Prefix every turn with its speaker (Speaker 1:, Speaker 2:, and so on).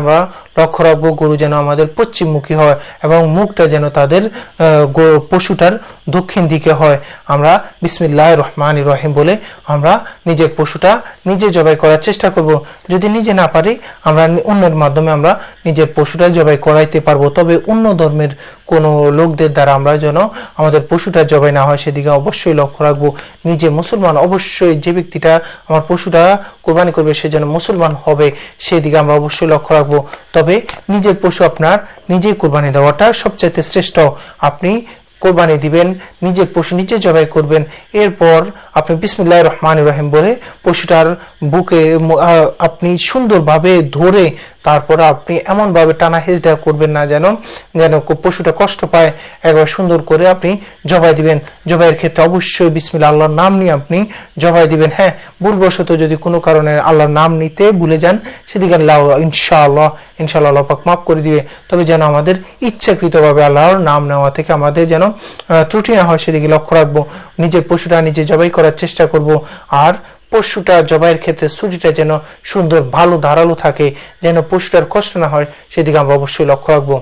Speaker 1: আমরা লক্ষ্য রাখব গরু যেন আমাদের পশ্চিমমুখী হয় এবং মুখটা যেন তাদের পশুটার দক্ষিণ দিকে হয়। আমরা বিসমিল্লাহ রহমান রহিম বলে আমরা নিজের পশুটা নিজে জবাই করার চেষ্টা করব। যদি নিজে না পারি, আমরা অন্যের মাধ্যমে আমরা নিজের পশুটা জবাই করাইতে পারব। তবে অন্য ধর্মের কোনো লোকদের দ্বারা আমরা যেন আমাদের পশুটা জবাই না হয়, সেদিকে অবশ্যই লক্ষ্য রাখব। নিজে মুসলমান, অবশ্যই যে ব্যক্তিটা আমার পশুটা কোরবানি করবে, সে যেন মুসলমান হবে, সেদিকে আমরা অবশ্যই লক্ষ্য রাখব। তবে নিজের পশু আপনার নিজেই কোরবানি দেওয়াটা সবচাইতে শ্রেষ্ঠ। আপনি কোরবানি দিবেন নিজের পশু নিজে জবাই করবেন। এরপর আপনি বিসমুল্লাহ রহমান রহিম বলে পশুটার বুকে আপনি সুন্দরভাবে ধরে তারপরে আপনি এমনভাবে টানা হেজডা করবেন না যেন যেন পশুটা কষ্ট পায়। একবার সুন্দর করে আপনি জবাই দিবেন। জবাইয়ের ক্ষেত্রে অবশ্যই বিসমিল্লা আল্লাহর নাম নিয়ে আপনি জবাই দিবেন। হ্যাঁ ভুলবশত যদি কোনো কারণে আল্লাহর নাম নিতে ভুলে যান, সেদিকে আল্লাহ ইনশাআল্লাহ ইনশাআল্লাহ আল্লাহ পাক মাফ করে দিবে। তবে যেন আমাদের ইচ্ছাকৃতভাবে আল্লাহর নাম নেওয়া থেকে আমাদের যেন ত্রুটি না হয় সেদিকে লক্ষ্য রাখব। নিজের পশুটা নিজে জবাই করার চেষ্টা করব। আর পশুটা জবাইয়ের ক্ষেত্রে সুটিটা যেন সুন্দর ভালো ধারালো থাকে, যেন পশুটার কষ্ট না হয়, সেদিকে আমরা অবশ্যই লক্ষ্য রাখব।